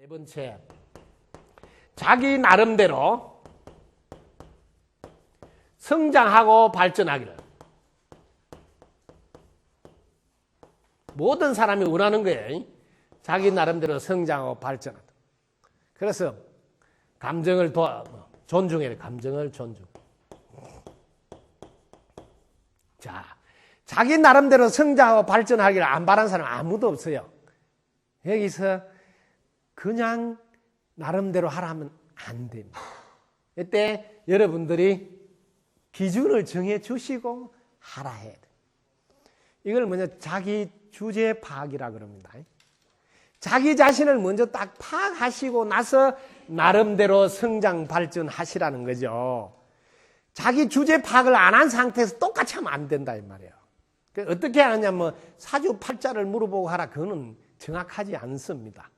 네 번째, 자기 나름대로 성장하고 발전하기를. 모든 사람이 원하는 거예요. 자기 나름대로 성장하고 발전하다. 그래서 감정을 도와, 뭐, 존중해야 돼. 감정을 존중. 자, 자기 나름대로 성장하고 발전하기를 안 바라는 사람 아무도 없어요. 여기서 그냥 나름대로 하라면 안 됩니다. 이때 여러분들이 기준을 정해 주시고 하라 해야 돼. 이걸 먼저 자기 주제 파악이라 그럽니다. 자기 자신을 먼저 딱 파악하시고 나서 나름대로 성장 발전하시라는 거죠. 자기 주제 파악을 안 한 상태에서 똑같이 하면 안 된다 이 말이에요. 그 어떻게 하느냐 뭐 사주 팔자를 물어보고 하라 그거는 정확하지 않습니다.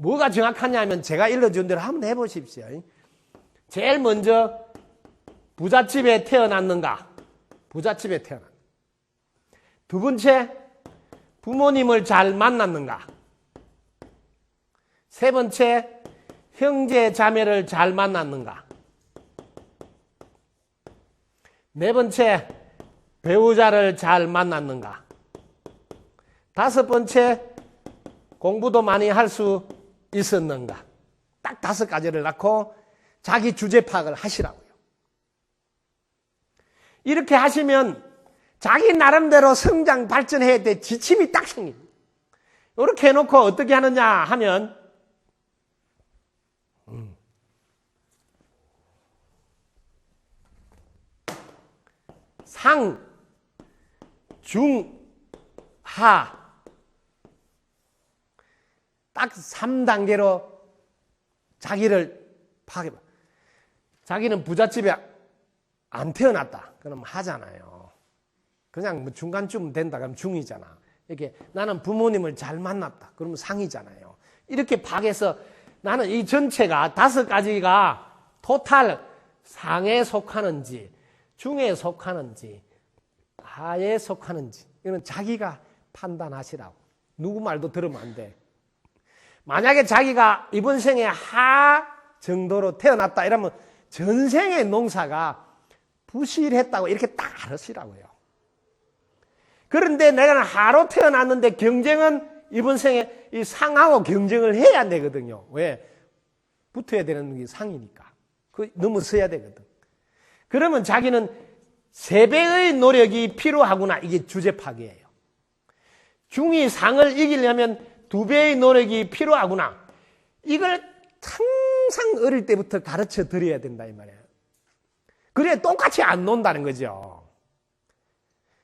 예. 뭐가 정확하냐면 제가 일러준 대로 한번 해보십시오. 제일 먼저 부잣집에 태어났는가? 부잣집에 태어났. 두 번째 부모님을 잘 만났는가? 세 번째 형제 자매를 잘 만났는가? 네 번째 배우자를 잘 만났는가? 다섯 번째 공부도 많이 할 수 있었는가? 딱 다섯 가지를 낳고 자기 주제 파악을 하시라고요. 이렇게 하시면 자기 나름대로 성장 발전해야 돼 지침이 딱 생깁니다. 이렇게 해놓고 어떻게 하느냐 하면 음. 상, 중, 하 딱 3단계로 자기를 파악해봐. 자기는 부잣집에 안 태어났다. 그럼 하잖아요. 그냥 뭐 중간쯤 된다. 그럼 중이잖아. 이렇게 나는 부모님을 잘 만났다. 그러면 상이잖아요. 이렇게 파악해서 나는 이 전체가 다섯 가지가 토탈 상에 속하는지 중에 속하는지 하에 속하는지 이건 자기가 판단하시라고. 누구 말도 들으면 안 돼. 만약에 자기가 이번 생에 하 정도로 태어났다 이러면 전생의 농사가 부실했다고 이렇게 딱 알으시라고요. 그런데 내가 하로 태어났는데 경쟁은 이번 생에 이 상하고 경쟁을 해야 되거든요. 왜? 붙어야 되는 게 상이니까. 그 넘어서야 되거든. 그러면 자기는 세 배의 노력이 필요하구나. 이게 주제 파괴예요. 중이 상을 이기려면 두 배의 노력이 필요하구나. 이걸 항상 어릴 때부터 가르쳐 드려야 된다 이 말이에요. 그래 똑같이 안 논다는 거죠.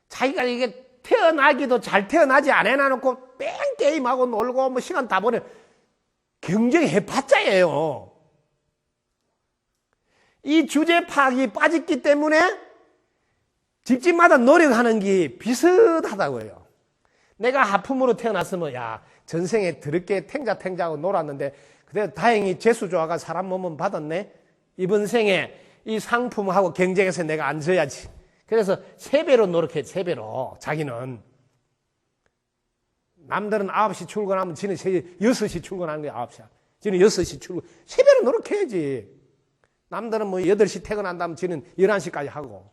자기가 이게 태어나기도 잘 태어나지 않아 놓고 뺑 게임하고 놀고 뭐 시간 다 보내 경쟁 해봤자예요. 이 주제 파악이 빠졌기 때문에 집집마다 노력하는 게 비슷하다고요. 내가 하품으로 태어났으면 야 전생에 더럽게 탱자탱자하고 놀았는데 그래 다행히 재수 좋아가 사람 몸은 받았네. 이번 생에 이 상품하고 경쟁해서 내가 앉아야지. 그래서 세 배로 노력해, 세 배로. 자기는. 남들은 9시 출근하면 지는 6시 출근하는 게 9시야. 지는 6시 출근. 세 배로 노력해야지. 남들은 뭐 8시 퇴근한다면 지는 11시까지 하고.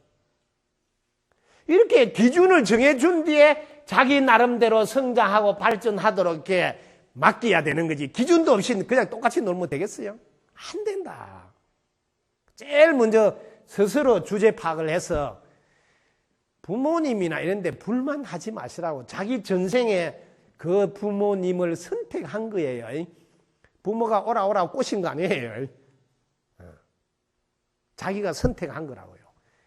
이렇게 기준을 정해준 뒤에 자기 나름대로 성장하고 발전하도록 이렇게 맡겨야 되는 거지. 기준도 없이 그냥 똑같이 놀면 되겠어요? 안 된다. 제일 먼저 스스로 주제 파악을 해서 부모님이나 이런 데 불만하지 마시라고. 자기 전생에 그 부모님을 선택한 거예요. 부모가 오라 오라 꼬신 거 아니에요. 어. 자기가 선택한 거라고요.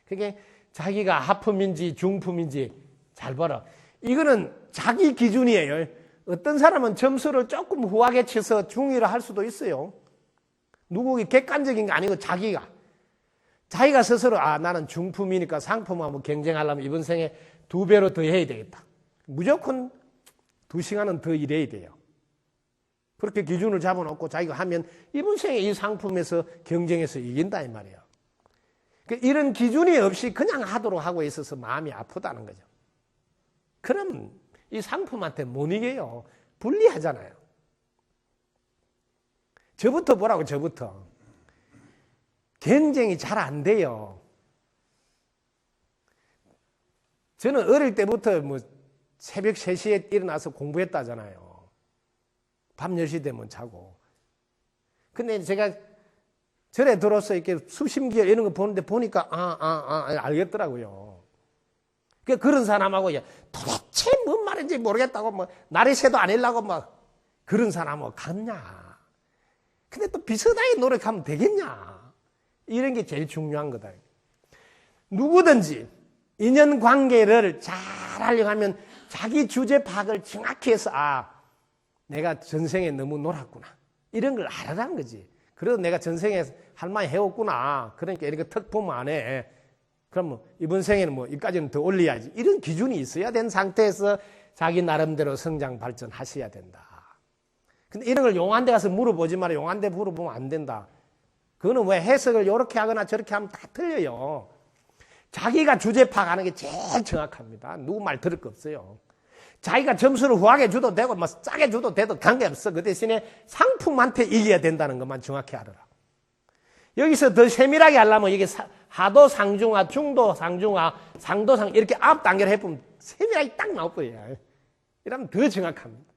그게 자기가 하품인지 중품인지 잘 봐라. 이거는 자기 기준이에요. 어떤 사람은 점수를 조금 후하게 쳐서 중위를 할 수도 있어요. 누구기 객관적인 게 아니고 자기가. 자기가 스스로 아 나는 중품이니까 상품하고 경쟁하려면 이번 생에 두 배로 더 해야 되겠다. 무조건 두 시간은 더 일해야 돼요. 그렇게 기준을 잡아놓고 자기가 하면 이번 생에 이 상품에서 경쟁해서 이긴다 이 말이에요. 이런 기준이 없이 그냥 하도록 하고 있어서 마음이 아프다는 거죠. 그럼 이 상품한테 못 이겨요. 불리하잖아요. 저부터 보라고, 저부터. 경쟁이 잘 안 돼요. 저는 어릴 때부터 뭐 새벽 3시에 일어나서 공부했다잖아요. 밤 10시 되면 자고. 근데 제가 절에 들어서 이렇게 수심기어 이런 거 보는데 보니까, 아, 아, 아, 알겠더라고요. 그 그런 사람하고 야, 도대체 뭔 말인지 모르겠다고 뭐 날이 새도 아니려고 막 그런 사람하고 같냐. 근데 또 비슷하게 노력하면 되겠냐. 이런 게 제일 중요한 거다. 누구든지 인연 관계를 잘 하려면 자기 주제 파악을 정확히 해서 아 내가 전생에 너무 놀았구나. 이런 걸 알아라는 거지. 그래도 내가 전생에 할 많이 해왔구나. 그러니까 이렇게 턱 보면 안 해. 그럼 뭐 이번 생에는 뭐 이까지는 더 올려야지. 이런 기준이 있어야 된 상태에서 자기 나름대로 성장 발전하셔야 된다. 근데 이런 걸 용한데 가서 물어보지 마라. 용한데 물어보면 안 된다. 그거는 왜 해석을 이렇게 하거나 저렇게 하면 다 틀려요. 자기가 주제 파악하는 게 제일 정확합니다. 누구 말 들을 거 없어요. 자기가 점수를 후하게 줘도 되고 뭐 짜게 줘도 돼도 관계없어. 그 대신에 상품한테 이겨야 된다는 것만 정확히 알아라. 여기서 더 세밀하게 하려면 이게 사- 하도 상중하, 중도 상중하, 상도 상 이렇게 앞 단계를 해보면 세밀하게 딱 나올 거예요. 이러면 더 정확합니다.